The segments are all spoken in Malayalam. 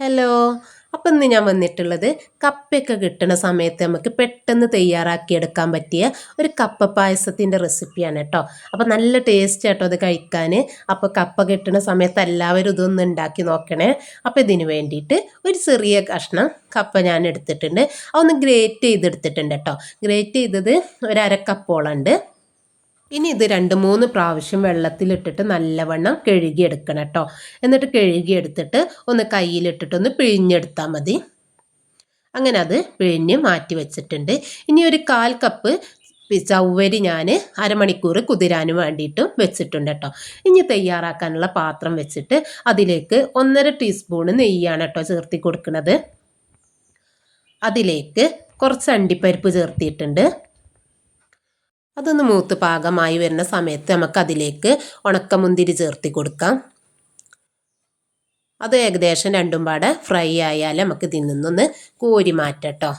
ഹലോ. അപ്പം ഇന്ന് ഞാൻ വന്നിട്ടുള്ളത് കപ്പയൊക്കെ കിട്ടുന്ന സമയത്ത് നമുക്ക് പെട്ടെന്ന് തയ്യാറാക്കിയെടുക്കാൻ പറ്റിയ ഒരു കപ്പ പായസത്തിന്റെ റെസിപ്പിയാണ് കേട്ടോ. അപ്പോൾ നല്ല ടേസ്റ്റ് കേട്ടോ അത് കഴിക്കാൻ അപ്പോൾ കപ്പ കിട്ടുന്ന സമയത്ത് എല്ലാവരും ഇതൊന്ന് ഉണ്ടാക്കി നോക്കണേ. അപ്പോൾ ഇതിന് വേണ്ടിയിട്ട് ഒരു ചെറിയ കഷ്ണം കപ്പ ഞാൻ എടുത്തിട്ടുണ്ട്. അതൊന്ന് ഗ്രേറ്റ് ചെയ്തെടുത്തിട്ടുണ്ട് കേട്ടോ. ഗ്രേറ്റ് ചെയ്തത് ഒരു അരക്കപ്പോളം ഉണ്ട്. ഇനി ഇത് രണ്ട് മൂന്ന് പ്രാവശ്യം വെള്ളത്തിലിട്ടിട്ട് നല്ലവണ്ണം കഴുകിയെടുക്കണം കേട്ടോ. എന്നിട്ട് കഴുകിയെടുത്തിട്ട് ഒന്ന് കയ്യിലിട്ടിട്ട് ഒന്ന് പിഴിഞ്ഞെടുത്താൽ മതി. അങ്ങനെ അത് പിഴിഞ്ഞ് മാറ്റി വെച്ചിട്ടുണ്ട്. ഇനി ഒരു കാൽ കപ്പ് ചവ്വരി ഞാൻ അരമണിക്കൂർ കുതിരാനും വേണ്ടിയിട്ടും വെച്ചിട്ടുണ്ട് കേട്ടോ. ഇനി തയ്യാറാക്കാനുള്ള പാത്രം വെച്ചിട്ട് അതിലേക്ക് ഒന്നര ടീസ്പൂൺ നെയ്യാണ് കേട്ടോ ചേർത്തി കൊടുക്കുന്നത്. അതിലേക്ക് കുറച്ച് അണ്ടിപ്പരിപ്പ് ചേർത്തിയിട്ടുണ്ട്. അതൊന്ന് മൂത്ത് പാകമായി വരുന്ന സമയത്ത് നമുക്ക് അതിലേക്ക് ഉണക്കമുന്തിരി ചേർത്തി കൊടുക്കാം. അത് ഏകദേശം രണ്ടും പാടെ ഫ്രൈ ആയാൽ നമുക്ക് ഇതിൽ നിന്നൊന്ന് കോരി മാറ്റട്ടോ.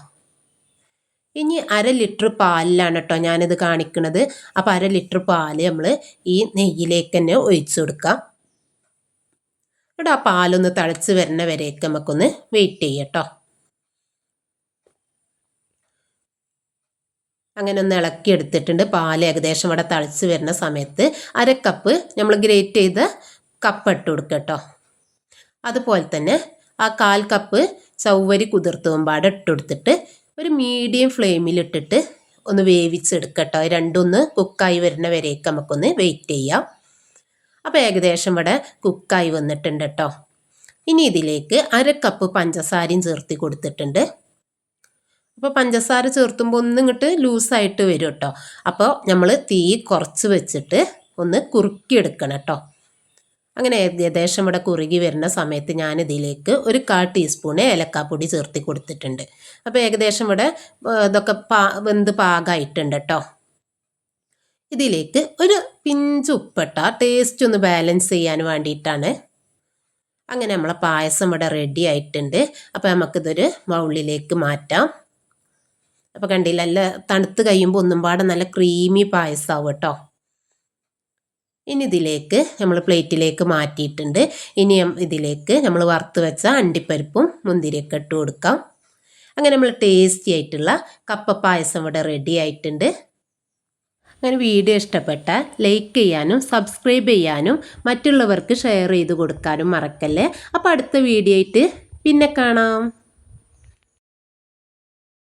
ഇനി അര ലിറ്റർ പാലിലാണ് കേട്ടോ ഞാനിത് കാണിക്കുന്നത് അപ്പോൾ അര ലിറ്റർ പാൽ നമ്മൾ ഈ നെയ്യിലേക്ക് തന്നെ ഒഴിച്ചു കൊടുക്കാം. ഇവിടെ ആ പാലൊന്ന് തിളച്ച് വരുന്ന വരേക്ക് നമുക്കൊന്ന് വെയിറ്റ് ചെയ്യട്ടോ അങ്ങനെ ഒന്ന് ഇളക്കി എടുത്തിട്ടുണ്ട്. പാൽ ഏകദേശം ഇവിടെ തളിച്ച് വരുന്ന സമയത്ത് അര കപ്പ് നമ്മൾ ഗ്രേറ്റ് ചെയ്ത കപ്പ് ഇട്ട് കൊടുക്കുക കേട്ടോ. അതുപോലെ തന്നെ ആ കാൽ കപ്പ് ചവ്വരി കുതിർത്തുമ്പാട് ഇട്ട് കൊടുത്തിട്ട് ഒരു മീഡിയം ഫ്ലെയിമിലിട്ടിട്ട് ഒന്ന് വേവിച്ചെടുക്കുക കേട്ടോ. രണ്ടൊന്ന് കുക്കായി വരുന്ന വരേക്ക് നമുക്കൊന്ന് വെയിറ്റ് ചെയ്യാം. അപ്പോൾ ഏകദേശം ഇവിടെ കുക്കായി വന്നിട്ടുണ്ട് കേട്ടോ. ഇനി ഇതിലേക്ക് അര കപ്പ് പഞ്ചസാരയും ചേർത്തി കൊടുത്തിട്ടുണ്ട്. അപ്പോൾ പഞ്ചസാര ചേർത്തുമ്പോൾ ഒന്ന് ഇങ്ങോട്ട് ലൂസായിട്ട് വരും കേട്ടോ അപ്പോൾ നമ്മൾ തീ കുറച്ച് വെച്ചിട്ട് ഒന്ന് കുറുക്കിയെടുക്കണം കേട്ടോ അങ്ങനെ ഏകദേശം ഇവിടെ കുറുകി വരുന്ന സമയത്ത് ഞാൻ ഇതിലേക്ക് ഒരു കാൽ ടീസ്പൂണ് ഏലക്കാപ്പൊടി ചേർത്തി കൊടുത്തിട്ടുണ്ട്. അപ്പോൾ ഏകദേശം ഇവിടെ ഇതൊക്കെ പാ വെന്ത് പാകമായിട്ടുണ്ട് കേട്ടോ ഇതിലേക്ക് ഒരു പിഞ്ച് ഉപ്പിട്ട. ടേസ്റ്റ് ഒന്ന് ബാലൻസ് ചെയ്യാൻ വേണ്ടിയിട്ടാണ്. അങ്ങനെ നമ്മളെ പായസം ഇവിടെ റെഡി ആയിട്ടുണ്ട്. അപ്പോൾ നമുക്കിതൊരു ബൗളിലേക്ക് മാറ്റാം. അപ്പോൾ കണ്ടില്ല നല്ല തണുത്ത് കഴിയുമ്പോൾ ഒന്നും പാടെ നല്ല ക്രീമി പായസമാവും കേട്ടോ ഇനി ഇതിലേക്ക് നമ്മൾ പ്ലേറ്റിലേക്ക് മാറ്റിയിട്ടുണ്ട്. ഇനി ഇതിലേക്ക് നമ്മൾ വറുത്ത് വെച്ച അണ്ടിപ്പരിപ്പും മുന്തിരിയൊക്കെ ഇട്ട് കൊടുക്കാം. അങ്ങനെ നമ്മൾ ടേസ്റ്റി ആയിട്ടുള്ള കപ്പ പായസം ഇവിടെ റെഡി ആയിട്ടുണ്ട്. അങ്ങനെ വീഡിയോ ഇഷ്ടപ്പെട്ട ലൈക്ക് ചെയ്യാനും സബ്സ്ക്രൈബ് ചെയ്യാനും മറ്റുള്ളവർക്ക് ഷെയർ ചെയ്ത് കൊടുക്കാനും മറക്കല്ലേ. അപ്പോൾ അടുത്ത വീഡിയോ ആയിട്ട് പിന്നെ കാണാം.